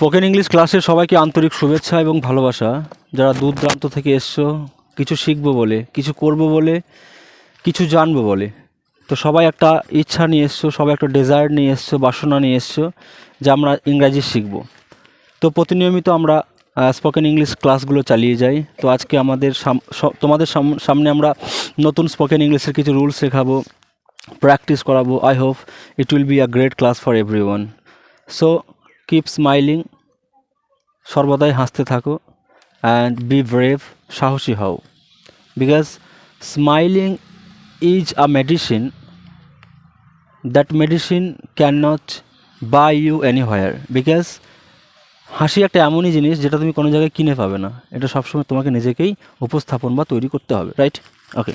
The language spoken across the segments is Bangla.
স্পোকেন ইংলিশ ক্লাসে সবাইকে আন্তরিক শুভেচ্ছা এবং ভালোবাসা। যারা দূর দূরান্ত থেকে এসছো, কিছু শিখব বলে, কিছু করব বলে, কিছু জানব বলে। তো সবাই একটা ইচ্ছা নিয়ে এসছো, সবাই একটা ডেজায়ার নিয়ে এসছো, বাসনা নিয়ে এসছো যে আমরা ইংরাজি শিখব। তো প্রতিনিয়মিত আমরা স্পোকেন ইংলিশ ক্লাসগুলো চালিয়ে যাই। তো আজকে আমাদের তোমাদের সাম- সামনে আমরা নতুন স্পোকেন ইংলিশের কিছু রুলস শেখাবো প্র্যাকটিস করাবো। I hope it will be a great class for every one so keep smiling সর্বদাই হাসতে থাকো অ্যান্ড বি ব্রেভ সাহসী হও। Because smiling is a medicine that medicine can not buy you anywhere because হাসি একটা এমনই জিনিস যেটা তুমি কোনো জায়গায় কিনে পাবে না। এটা সবসময় তোমাকে নিজেকেই উপস্থাপন বা তৈরি করতে হবে রাইট ওকে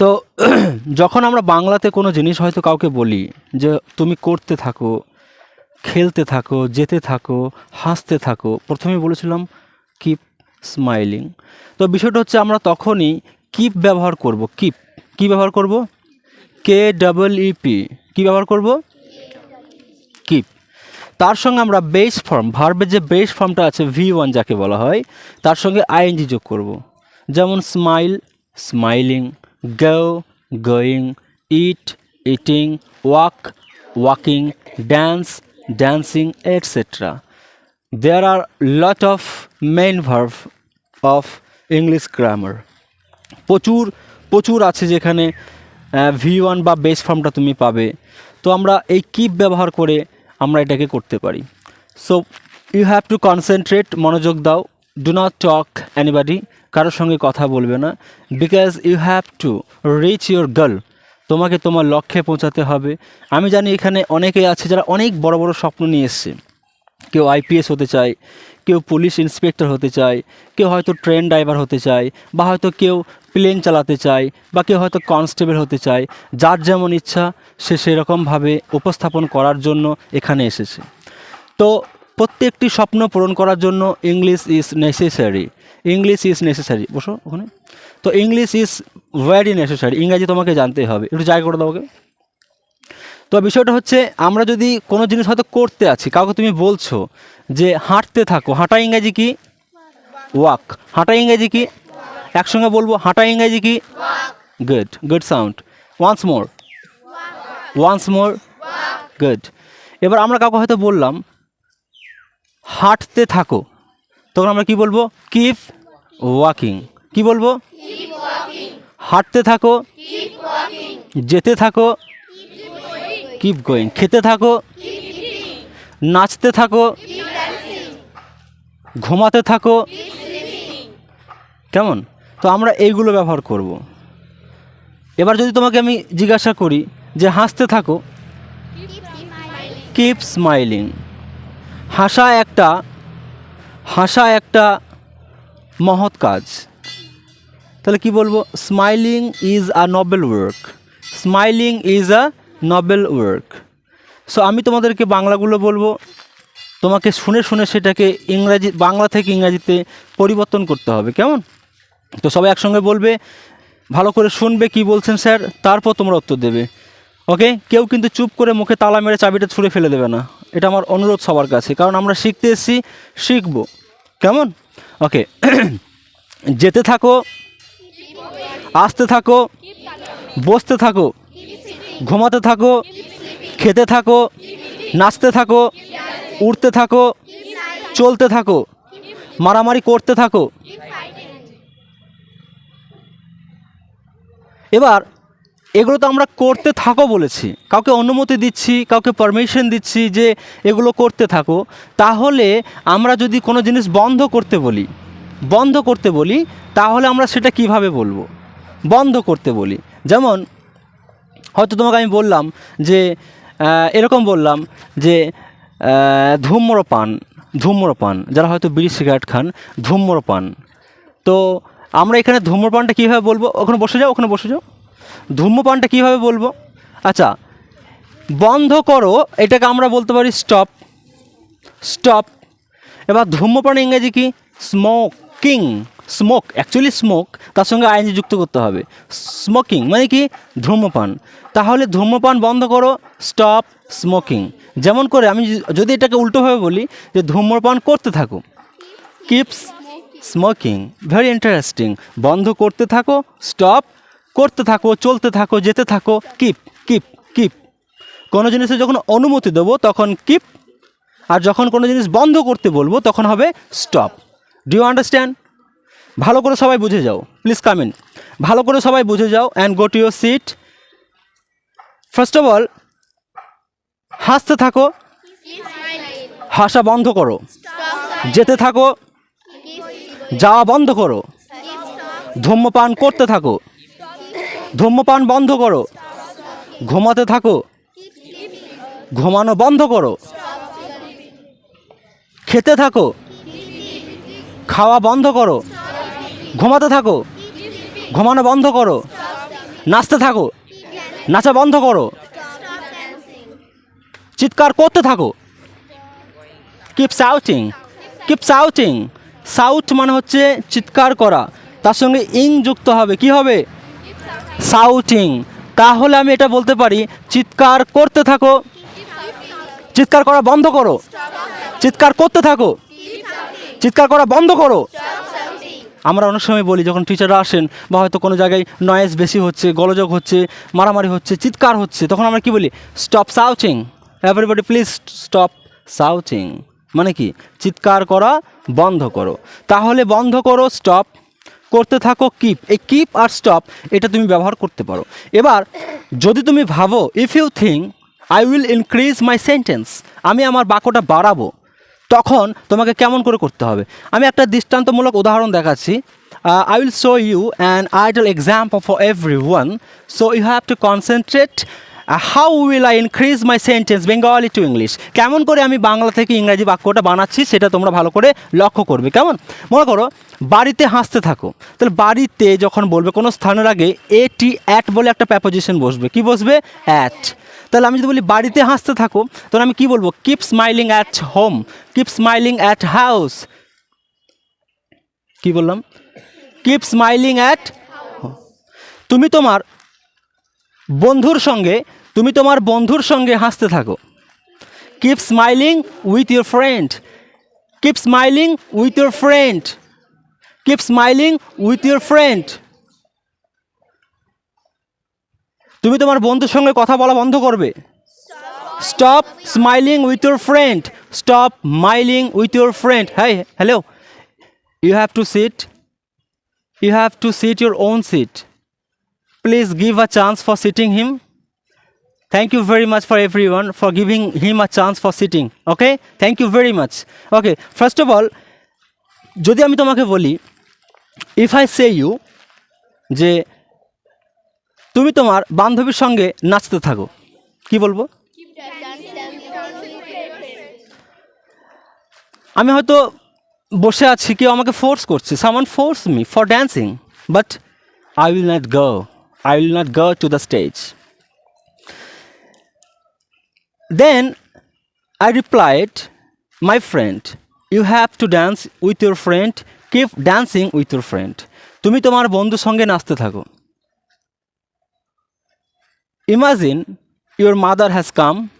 তো যখন আমরা বাংলাতে কোনো জিনিস হয়তো কাউকে বলি যে তুমি করতে থাকো খেলতে থাকো, যেতে থাকো, হাসতে থাকো। প্রথমে বলেছিলাম কিপ স্মাইলিং তো বিষয়টা হচ্ছে আমরা তখনই কিপ ব্যবহার করব। কিপ কি ব্যবহার করব? কে ডাবল ইপি কী ব্যবহার করব? কিপ তার সঙ্গে আমরা বেস ফর্ম ভার্বের যে বেস ফর্মটা আছে ভি ওয়ান যাকে বলা হয়, তার সঙ্গে আইএনজি যোগ করব। যেমন smile smiling go going eat eating walk walking dance dancing etcetera there are lot of main verb of English grammar প্রচুর প্রচুর আছে যেখানে ভি ওয়ান বা বেস ফর্মটা তুমি পাবে। তো আমরা এই কিপ ব্যবহার করে আমরা এটাকে করতে পারি। So you have to concentrate মনোযোগ দাও। ডু নট টক অ্যানিবাডি কারোর সঙ্গে কথা বলবে না। Because you have to reach your goal তোমাকে তোমার লক্ষ্যে পৌঁছাতে হবে। আমি জানি এখানে অনেকেই আছে যারা অনেক বড় বড় স্বপ্ন নিয়ে এসছে। কেউ আইপিএস হতে চায়, কেউ পুলিশ ইন্সপেক্টর হতে চায়, কেউ হয়তো ট্রেন ড্রাইভার হতে চায়, বা হয়তো কেউ প্লেন চালাতে চায়, বা কেউ হয়তো কনস্টেবল হতে চায়। যার যেমন ইচ্ছা, সে সেরকমভাবে উপস্থাপন করার জন্য এখানে এসেছে। তো প্রত্যেকটি স্বপ্ন পূরণ করার জন্য English is necessary English is necessary বসো ওখানে। তো ইংলিশ ইজ ভেরি নেসেসারি ইংরাজি তোমাকে জানতেই হবে। একটু জায়গা করে দাও তো বিষয়টা হচ্ছে, আমরা যদি কোনো জিনিস হয়তো করতে আছি, কাউকে তুমি বলছো যে হাঁটতে থাকো, হাঁটা ইংরাজি কি? ওয়াক হাঁটা ইংরাজি কি? একসঙ্গে বলব, হাঁটা ইংরাজি কি? Good good sound once more once more good এবার আমরা কাউকে হয়তো বললাম, হাঁটতে থাকো। তখন আমরা কি বলব? কিপ ওয়াকিং কি বলব? হাঁটতে থাকো, যেতে থাকো কিপ গোয়িং খেতে থাকো, নাচতে থাকো, ঘুমাতে থাকো, কেমন? তো আমরা এইগুলো ব্যবহার করব। এবার যদি তোমাকে আমি জিজ্ঞাসা করি যে হাসতে থাকো কিপ স্মাইলিং হাসা একটা হাসা একটা মহৎ কাজ। তাহলে কি বলব? Smiling is a noble work smiling is a noble work so আমি তোমাদেরকে বাংলাগুলো বলব। তোমাকে শুনে শুনে সেটাকে ইংরাজি, বাংলা থেকে ইংরাজিতে পরিবর্তন করতে হবে, কেমন? তো সবাই একসঙ্গে বলবে, ভালো করে শুনবে কি বলছেন স্যার, তারপর তোমরা উত্তর দেবে। ওকে কেউ কিন্তু চুপ করে মুখে তালা মেরে চাবিটা ছুঁড়ে ফেলে দেবে না। এটা আমার অনুরোধ সবার কাছে, কারণ আমরা শিখতে এসেছি, শিখব। কেমন? ওকে যেতে থাকো আসতে থাকো, বসতে থাকো, ঘুমাতে থাকো, খেতে থাকো, নাচতে থাকো, উড়তে থাকো, চলতে থাকো, মারামারি করতে থাকো। এবার, এগুলো তো আমরা করতে থাকো বলেছি। কাউকে অনুমতি দিচ্ছি, কাউকে পারমিশন দিচ্ছি যে এগুলো করতে থাকো। তাহলে আমরা যদি কোনো জিনিস বন্ধ করতে বলি, বন্ধ করতে বলি, তাহলে আমরা সেটা কীভাবে বলব? বন্ধ করতে বলি। যেমন, হয়তো তোমাকে আমি বললাম যে এরকম বললাম যে ধূম্রপান ধূম্রপান, যারা হয়তো বিড়ি সিগারেট খান, ধূম্রপান। তো আমরা এখানে ধূম্রপানটা কীভাবে বলব? ওখানে বসে যাও, ওখানে বসে যাও। ধূম্রপানটা কীভাবে বলব? আচ্ছা বন্ধ করো, এটাকে আমরা বলতে পারি স্টপ স্টপ এবার ধূম্রপান ইংরেজি কি? স্মোকিং স্মোক অ্যাকচুয়ালি স্মোক, তার সঙ্গে আইনজি যুক্ত করতে হবে। স্মোকিং মানে কি? ধূমপান। তাহলে ধূমপান বন্ধ করো স্টপ স্মোকিং যেমন করে আমি যদি এটাকে উল্টোভাবে বলি, যে ধূম্রপান করতে থাকো কিপস স্মোকিং ভেরি ইন্টারেস্টিং বন্ধ করতে থাকো স্টপ করতে থাকো, চলতে থাকো, যেতে থাকো কিপ কিপ কিপ কোনো জিনিসে যখন অনুমতি দেবো, তখন কিপ আর যখন কোনো জিনিস বন্ধ করতে বলব, তখন হবে স্টপ ডু ইউ আন্ডারস্ট্যান্ড ভালো করে সবাই বুঝে যাও। প্লিজ কাম ইন ভালো করে সবাই বুঝে যাও and go to your seat first of all হাসতে থাকো। হাসা বন্ধ করো। যেতে থাকো। যাওয়া বন্ধ করো। ধূম্রপান করতে থাকো। ধূম্রপান বন্ধ করো। ঘুমাতে থাকো। ঘুমানো বন্ধ করো। খেতে থাকো। খাওয়া বন্ধ করো। ঘুমাতে থাকো। ঘুমানো বন্ধ করো। নাচতে থাকো। নাচা বন্ধ করো। চিৎকার করতে থাকো। কিপ সাউটিং কিপ সাউটিং সাউট মানে হচ্ছে চিৎকার করা। তার সঙ্গে ইং যুক্ত হবে। কি হবে? সাউটিং তাহলে আমি এটা বলতে পারি, চিৎকার করতে থাকো। চিৎকার করা বন্ধ করো। চিৎকার করতে থাকো। চিৎকার করা বন্ধ করো। আমরা অনেক সময় বলি, যখন টিচাররা আসেন বা হয়তো কোনো জায়গায় নয়েজ বেশি হচ্ছে, গোলযোগ হচ্ছে, মারামারি হচ্ছে, চিৎকার হচ্ছে, তখন আমরা কি বলি? Stop shouting everybody please stop shouting মানে কি? চিৎকার করা বন্ধ করো। তাহলে বন্ধ করো স্টপ করতে থাকো কিপ এই কিপ আর স্টপ এটা তুমি ব্যবহার করতে পারো। এবার, যদি তুমি ভাবো if you think I will increase my sentence আমি আমার বাক্যটা বাড়াবো তখন তোমাকে কেমন করে করতে হবে? আমি একটা দৃষ্টান্তমূলক উদাহরণ দেখাচ্ছি। I will show you an ideal example for every one so you have to concentrate how will I increase my sentence Bengali to English কেমন করে আমি বাংলা থেকে ইংরাজি বাক্যটা বানাচ্ছি সেটা তোমরা ভালো করে লক্ষ্য করবে, কেমন? মনে করো, বাড়িতে হাসতে থাকো। তাহলে বাড়িতে যখন বলবে, কোনো স্থানের আগে এ টি অ্যাট বলে একটা প্যাপোজিশন বসবে। কি বসবে? অ্যাট তাহলে আমি যদি বলি বাড়িতে হাসতে থাকো তখন আমি কি বলব? Keep smiling at home keep smiling at house কি বললাম? কিপ স্মাইলিং অ্যাট তুমি তোমার বন্ধুর সঙ্গে, তুমি তোমার বন্ধুর সঙ্গে হাসতে থাকো। Keep smiling with your friend keep smiling with your friend keep smiling with your friend তুমি তোমার বন্ধুর সঙ্গে কথা বলা বন্ধ করবে। Stop smiling with your friend stop smiling with your friend hi hello you have to sit you have to sit your own seat please give a chance for sitting him thank you very much for everyone for giving him a chance for sitting okay thank you very much okay first of all যদি আমি তোমাকে বলি ইফ আই সে ইউ যে তুমি তোমার বান্ধবীর সঙ্গে নাচতে থাকো। কি বলব? আমি হয়তো বসে আছি, কেউ আমাকে ফোর্স করছে। Someone force me for dancing but I will not go I will not go to the stage then I replied my friend you have to dance with your friend keep dancing with your friend তুমি তোমার বন্ধুর সঙ্গে নাচতে থাকো। Imagine your mother has come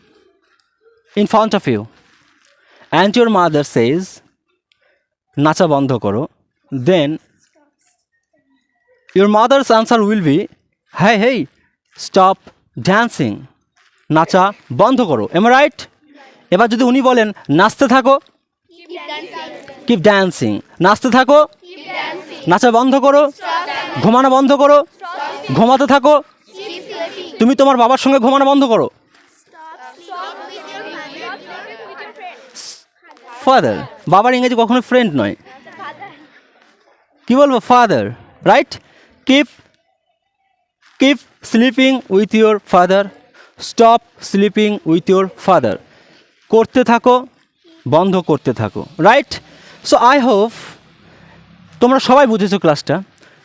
in front of you and your mother says, নাচা বন্ধ করো then your mother's answer will be, hey hey, stop dancing. নাচা বন্ধ করো এম রাইট এবার যদি উনি বলেন নাচতে থাকো কিপ ড্যান্সিং নাচতে থাকো নাচা বন্ধ করো ঘুমানো বন্ধ করো ঘুমাতে থাকো তুমি তোমার বাবার সঙ্গে ঘুমানো বন্ধ করো। ফাদার বাবার ইংরেজি কখনো ফ্রেন্ড নয়। কি বলব father right keep keep sleeping with your father stop sleeping with your father করতে থাকো, বন্ধ করতে থাকো রাইট সো আই হোপ তোমরা সবাই বুঝেছ ক্লাসটা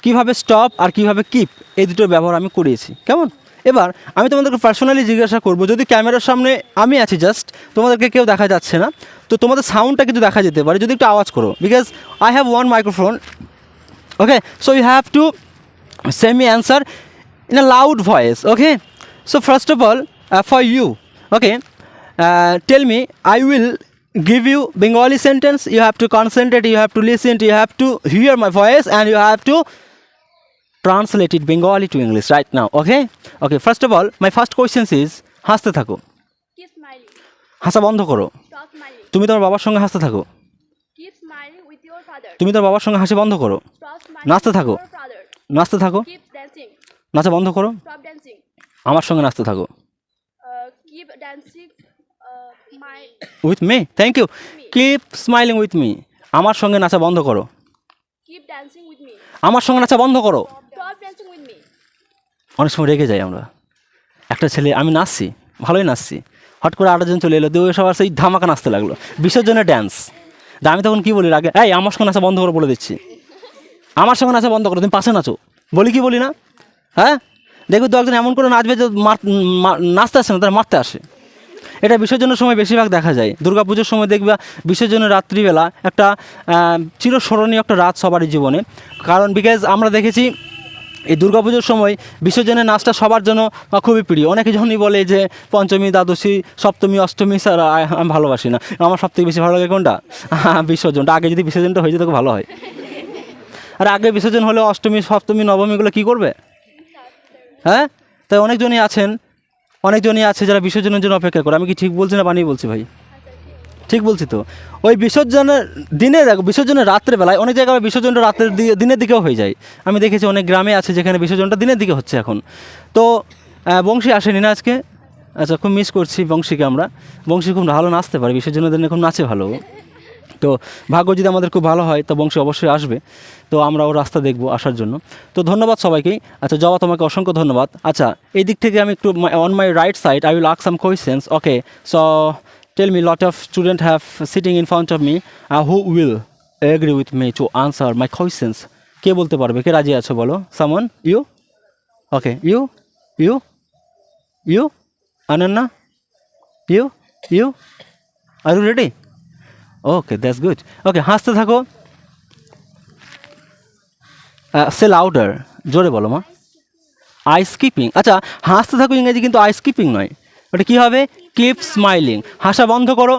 কীভাবে স্টপ আর কীভাবে কিপ এই দুটোর ব্যবহার আমি করিয়েছি। কেমন? এবার আমি তোমাদেরকে পার্সোনালি জিজ্ঞাসা করব, যদি ক্যামেরার সামনে আমি আছি জাস্ট তোমাদেরকে কেউ দেখা যাচ্ছে না, তো তোমাদের সাউন্ডটা কিন্তু দেখা যেতে পারে, যদি একটু আওয়াজ করো because I have one microphone okay so you have to semi answer in a loud voice okay so first of all for you okay tell me I will give you Bengali sentence you have to concentrate you have to listen you have to hear my voice and you have to translate it bengali to english right now okay okay first of all my first question is হাসতে থাকো Keep smiling. হাসা বন্ধ করো Stop smiling. তুমি তোমার বাবার সঙ্গে হাসতে থাকো Keep smiling with your father. তুমি তোমার বাবার সঙ্গে হাসি বন্ধ করো নাচতে থাকো। নাচতে থাকো Keep dancing. নাচা বন্ধ করো Stop dancing. আমার সঙ্গে নাচতে থাকো Uh, keep dancing. Uh, my with me thank you keep smiling with me আমার সঙ্গে নাচা বন্ধ করো keep dancing with me. আমার সঙ্গে নাচা বন্ধ করো Stop dancing with me. অনেক সময় রেগে যাই আমরা। একটা ছেলে, আমি নাচছি, ভালোই নাচছি। হট করে আরেকজন চলে এলো, দিয়ে সবার সেই ধামাকা নাচতে লাগল। বিসর্জনের ড্যান্স তা আমি তখন কী বলি আগে এই, আমার সঙ্গে নাচা বন্ধ করো বলে দিচ্ছি। আমার সঙ্গে নাচা বন্ধ করো, তুমি পাশে নাচো। বলি কি বলি না? হ্যাঁ? দেখবে তো একজন এমন করে নাচবে যে নাচতে আসে না, তারা মারতে আসে। এটা বিসর্জনের সময় বেশিরভাগ দেখা যায়। দুর্গাপুজোর সময় দেখবে বিসর্জনের রাত্রিবেলা একটা চিরস্মরণীয় একটা রাত সবারই জীবনে। কারণ বিকজ আমরা দেখেছি এই দুর্গাপুজোর সময় বিসর্জনের নাচটা সবার জন্য খুবই প্রিয়। অনেকে যখনই বলে যে পঞ্চমী, দ্বাদশী, সপ্তমী, অষ্টমী, স্যার আমি ভালোবাসি না। আমার সব থেকে বেশি ভালো লাগে কোনটা? বিসর্জনটা। আগে যদি বিসর্জনটা হয়ে যেত ভালো হয়। আর আগে বিসর্জন হলে অষ্টমী, সপ্তমী নবমীগুলো কী করবে? হ্যাঁ? তাই অনেকজনই আছেন, অনেকজনই আছে যারা বিসর্জনের জন্য অপেক্ষা করে। আমি কি ঠিক বলছি না বানিয়ে বলছি ভাই? ঠিক বলছি তো। ওই বিসর্জনের দিনে দেখো, বিসর্জনের রাত্রেবেলায় অনেক জায়গায় বিসর্জনটা রাতের দিকে, দিনের দিকেও হয়ে যায়। আমি দেখেছি অনেক গ্রামে আছে যেখানে বিসর্জনটা দিনের দিকে হচ্ছে এখন। তো বংশী আসেনি না আজকে? আচ্ছা খুব মিস করছি বংশীকে আমরা। বংশী খুব ভালো নাচতে পারে, বিসর্জনের দিনে খুব নাচে ভালো তো, ভাগ্য যদি আমাদের খুব ভালো হয়, তো বংশী অবশ্যই আসবে। তো, আমরা ও রাস্তা দেখব আসার জন্য। তো, ধন্যবাদ সবাইকেই আচ্ছা জবা, তোমাকে অসংখ্য ধন্যবাদ। আচ্ছা এই দিক থেকে আমি একটু on my right side I will ask some questions okay so tell me lot of student have sitting in front of me who will agree with me to answer my questions কে বলতে পারবে? কে রাজি আছো বলো? Someone? You? Okay you? You? You? আনন্না? You? You? Are ready okay that's good okay হাসতে থাকো। সে লাউডার জোরে বলো, মা। আইস কিপিং আচ্ছা হাসতে থাকো ইংরেজি কিন্তু আইস কিপিং নয়। ওটা কী হবে? কিপ স্মাইলিং হাসা বন্ধ করো।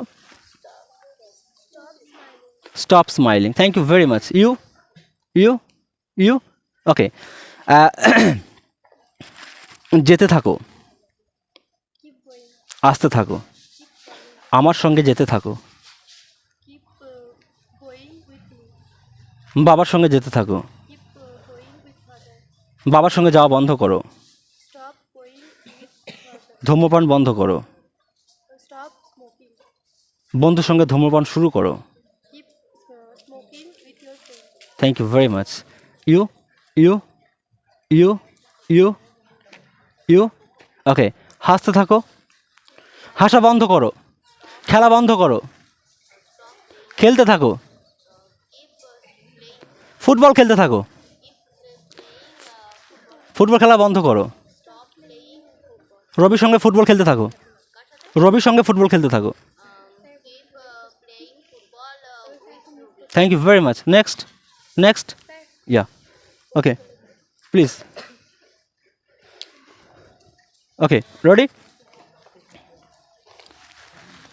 Stop smiling thank you very much you you you okay যেতে থাকো। আসতে থাকো। আমার সঙ্গে যেতে থাকো. বাবার সঙ্গে যেতে থাকো. বাবার সঙ্গে যাওয়া বন্ধ করো. ধূমপান বন্ধ করো. বন্ধুর সঙ্গে ধূমপান শুরু করো. Thank you very much you you you you you okay হাসতে থাকো। হাসা বন্ধ করো। খেলা বন্ধ করো। খেলতে থাকো। ফুটবল খেলতে থাকো। ফুটবল খেলা বন্ধ করো। রবির সঙ্গে ফুটবল খেলতে থাকো। রবির সঙ্গে ফুটবল খেলতে থাকো। thank you very much. Next. Next. Yeah. Okay. Please. Okay. Ready?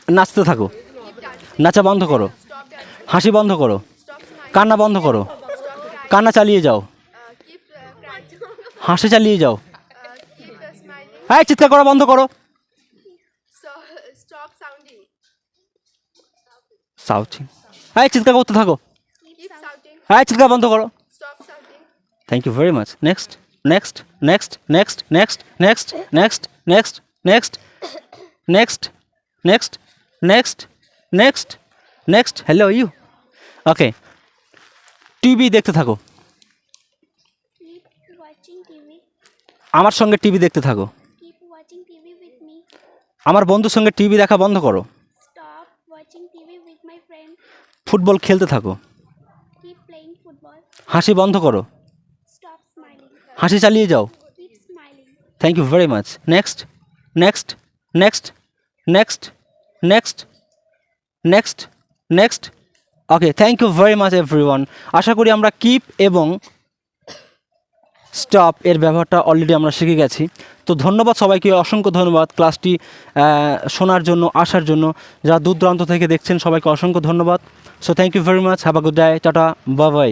নাচতে থাকো। নাচা বন্ধ করো। হাসি বন্ধ করো। কান্না বন্ধ করো। কান্না চালিয়ে যাও। হাসি চালিয়ে যাও। হ্যাঁ চিৎকার করা বন্ধ করো। সাউচিং হ্যাঁ চিৎকার করতে থাকো. হ্যাঁ চিৎকার বন্ধ করো thank you very much next next next next next next next next next next next next next next hello you okay TV দেখতে থাকো. আমার সঙ্গে টিভি দেখতে থাকো. আমার বন্ধুর সঙ্গে টিভি দেখা বন্ধ করো Stop watching TV with my friend. Football খেলতে থাকো. হাসি বন্ধ করো। হাসি চালিয়ে যাও। Thank you very much next next next next next next next okay thank you very much every আশা করি আমরা কিপ এবং স্টপ, এর ব্যবহারটা অলরেডি আমরা শিখে গেছি। তো ধন্যবাদ সবাইকে, অসংখ্য ধন্যবাদ ক্লাসটি শোনার জন্য, আসার জন্য। যারা দূর দূরান্ত থেকে দেখছেন, সবাইকে অসংখ্য ধন্যবাদ। So thank you very much have a good day tata bye bye